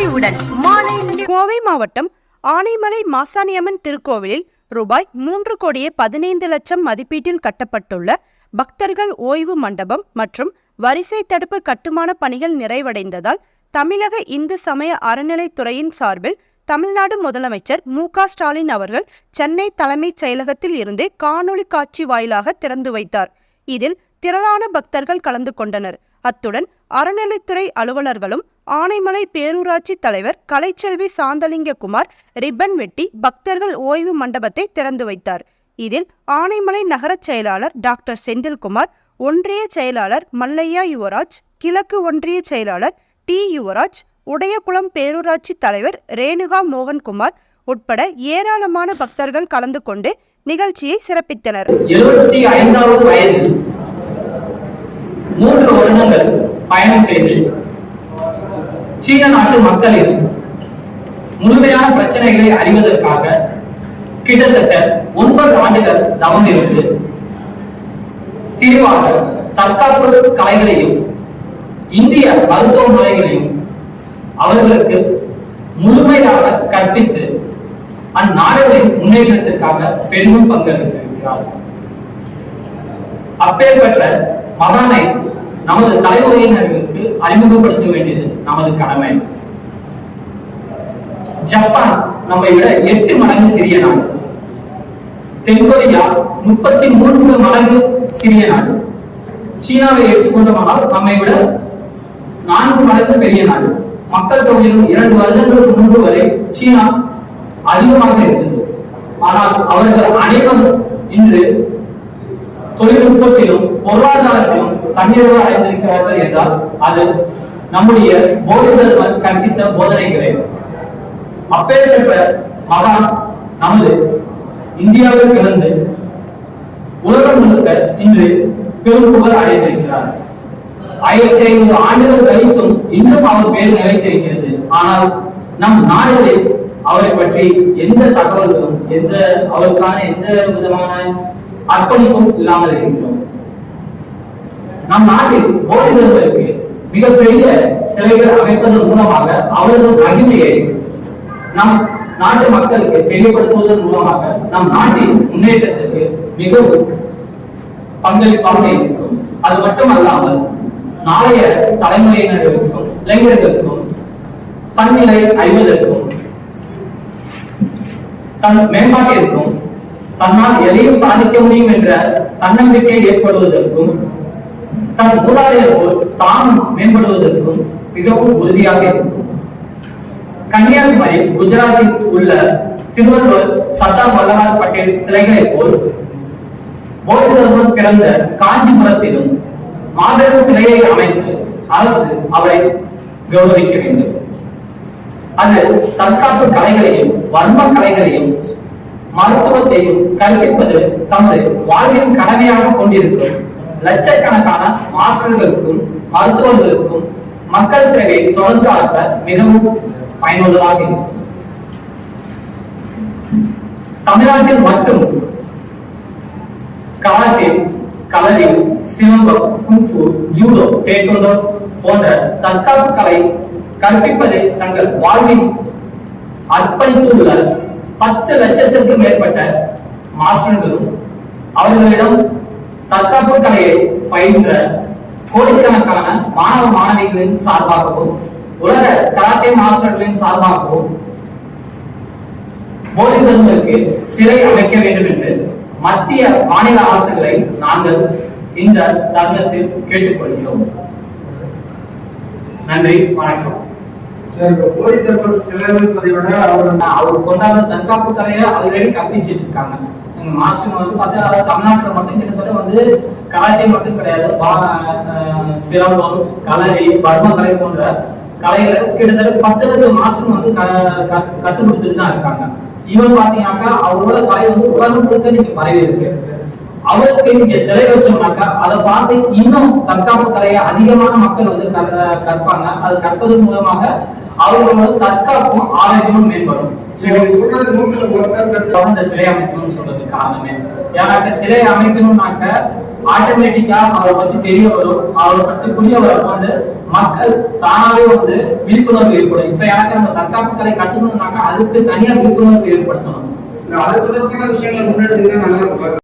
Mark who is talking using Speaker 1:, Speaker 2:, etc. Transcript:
Speaker 1: அறிவுடன் மாலை
Speaker 2: கோவை மாவட்டம் ஆனைமலை மாசாணியம்மன் திருக்கோவிலில் ரூபாய் மூன்று கோடியே பதினைந்து லட்சம் மதிப்பீட்டில் கட்டப்பட்டுள்ள பக்தர்கள் ஓய்வு மண்டபம் மற்றும் வரிசை தடுப்பு கட்டுமான பணிகள் நிறைவடைந்ததால் தமிழக இந்து சமய அறநிலைத்துறையின் சார்பில் தமிழ்நாடு முதலமைச்சர் மு ஸ்டாலின் அவர்கள் சென்னை தலைமைச் செயலகத்தில் இருந்தே காணொளி காட்சி வாயிலாக திறந்து வைத்தார். இதில் திரளான பக்தர்கள் கலந்து கொண்டனர். அத்துடன் அறநிலைத்துறை அலுவலர்களும் ஆனைமலை பேரூராட்சி தலைவர் கலைச்செல்வி சாந்தலிங்ககுமார் ரிப்பன் வெட்டி பக்தர்கள் ஓய்வு மண்டபத்தை திறந்து வைத்தார். இதில் ஆனைமலை நகரச் செயலாளர் டாக்டர் செந்தில்குமார் ஒன்றிய செயலாளர் மல்லையா யுவராஜ் கிழக்கு ஒன்றிய செயலாளர் டி யுவராஜ் உடையகுளம் பேரூராட்சி தலைவர் ரேணுகா மோகன்குமார் உட்பட ஏராளமான பக்தர்கள் கலந்து கொண்டு நிகழ்ச்சியை சிறப்பித்தனர்.
Speaker 3: எழுபத்தி ஐந்தாவது வயதில் மூன்று வருடங்கள் பயணம் செய்து சீன நாட்டு மக்களின் முழுமையான பிரச்சனைகளை அறிவதற்காக கிட்டத்தட்ட ஒன்பது ஆண்டுகள் தவம் இருந்து தீர்வாக தற்காப்பு கலைகளையும் இந்திய மருத்துவ முறைகளையும் அவர்களுக்கு முழுமையாக கற்பித்து அந்நாடுகளின் முன்னேற்றத்திற்காக பெரும் பங்களித்திருக்கிறார். அப்பேற்பட்ட மகானை நமது தலைமுறையினருக்கு அறிமுகப்படுத்த வேண்டியது நமது கடமை. ஜப்பான் நம்மை விட எட்டு மடங்கு சிறிய நாடு. தென்கொரியா முப்பத்தி மூன்று மடங்கு சிறிய நாடு. சீனாவை எடுத்துக்கொண்டோமானால் நம்மை விட நான்கு மடங்கு பெரிய நாடு. மக்கள் தொகையிலும் இரண்டு வருடங்களுக்கு முன்பு வரை சீனா அதிகமாக இருந்தது. ஆனால் அவர்கள் அனைவரும் இன்று தொழில்நுட்பத்திலும் பொருளாதாரத்திலும் தன்னிறைவு அடைந்திருக்கிறார்கள் என்றால் அது நம்முடைய போதிதர்மர் கற்பித்த போதனைகளே. அப்பேற்பட்ட மகான் நமது இந்தியாவில் பிறந்து உலகம் முழுக்க இன்று பெரும் புகழ் அடைந்திருக்கிறார். ஆயிரத்தி ஐநூறு ஆண்டுகள் கழித்தும் இன்னும் அவர் பேர் நிலைத்திருக்கிறது. ஆனால் நம் நாடுகளில் அவரை பற்றி எந்த தகவல்களும் எந்த அவருக்கான எந்த விதமான அர்ப்பணிப்பும் இல்லாமல் இருக்கின்றோம். நம் நாட்டில் போதிதர்களுக்கு மிகப்பெரிய சிலைகள் அமைப்பதன் மூலமாக அவரது மகிமையை நம் நாட்டு மக்களுக்கு தெரியப்படுத்துவதன் மூலமாக நம் நாட்டின் முன்னேற்றத்திற்கு மிகவும் பங்களிப்பாக இருக்கும். அது மட்டுமல்லாமல் நாளைய தலைமுறையினருக்கும் இளைஞர்களுக்கும் தன்னிலை அறிவதற்கும் தன் மேம்பாட்டிற்கும் தன்னால் எதையும் சாதிக்க முடியும் என்ற தன்னம்பிக்கை ஏற்படுவதற்கும் தன் மூதாதையர் போல் தானும் மேம்படுவதற்கும் மிகவும் உறுதியாக இருக்கும். கன்னியாகுமரி குஜராத்தில் உள்ள திருவள்ளுவர் சர்தார் வல்லபாய் பட்டேல் சிலைகளைப் போல் பௌத்த தர்மம் பிறந்த காஞ்சிபுரத்திலும் மாபெரும் சிலையை அமைத்து அரசு அவரை கௌரவிக்க வேண்டும். அது தற்காப்பு கலைகளையும் வர்ம கலைகளையும் மருத்துவத்தையும் கற்பிப்பது தமது வாழ்வின் கடமையாக கொண்டிருக்கும் லட்சக்கணக்கான மாஸ்டர்களுக்கும் மருத்துவர்களுக்கும் மக்கள் சேவை தொடர்ந்து ஆற்ற மிகவும் பயனுள்ளதாக இருக்கும். தமிழ்நாட்டில் மட்டும் கராத்தே கலரி சிலம்பம் குங்ஃபு ஜூடோ டேக்வொண்டோ போன்ற தற்காப்பு கலை கற்பிப்பதை தங்கள் வாழ்வில் அர்ப்பணித்துள்ள பத்து லட்சத்திற்கு மேற்பட்ட மாஸ்டர்களும் அவர்களிடம் தற்காப்பு கலையை பயின்ற கோடிக்கணக்கான மாணவ மாணவிகளின் சார்பாகவும் உலக கராத்தே மாஸ்டர்களின் சார்பாகவும் போதிதர்களுக்கு சிறை அமைக்க வேண்டும் என்று மத்திய மாநில அரசுகளை நாங்கள் இந்த தருணத்தில் கேட்டுக்கொள்கிறோம். நன்றி வணக்கம்.
Speaker 4: போலி தர்மர் சிலை விட அவர்
Speaker 3: ஆனா, அவர் கொண்டாடுற தற்காப்பு கலையை ஆல்ரெடி கற்பிச்சிட்டு இருக்காங்க எங்க மாஸ்டர் வந்து பார்த்தா தமிழ்நாட்டுல மட்டும் கிட்டத்தட்ட வந்து கராத்தே மட்டும் கிடையாது. பா- அஹ் சிலம்பம் கலரி பர்ம கலை போன்ற கலைகளை கிட்டத்தட்ட பத்து லட்சம் மாஸ்டர் வந்து க- க- கற்றுக் கொடுத்துட்டு தான் இருக்காங்க. இவன் பாத்தீங்கன்னாக்கா அவரோட கலை வந்து உலகம் முழுக்க நீங்க பரவி இருக்கு அவருக்கு நீங்க சிலை வச்சோம்னாக்கா அதை பார்த்து இன்னும் தற்காப்பு கலையை அதிகமான மக்கள் வந்து கற்க- கற்பாங்க. அது கற்பதன் மூலமாக அவர்களோட தற்காப்பும் ஆரோக்கியமும் மேம்படும். இந்த சிலை அமைக்கணும்னு சொல்றது காரணமே. யாராக்க சிலை அமைக்கணும்னாக்க ஆட்டோமேட்டிக்கா அவரை பத்தி தெரிய வரும். அவரை பத்தி புரிய வரப்ப வந்து மக்கள் தானாவே வந்து விழிப்புணர்வு ஏற்படும். இப்ப எனக்கு அந்த தற்காப்பு கலை கட்டணும்னாக்கா அதுக்கு தனியா விழிப்புணர்வு ஏற்படுத்தணும்.
Speaker 4: அது தொடர்பான விஷயங்களை நல்லா இருக்கும்.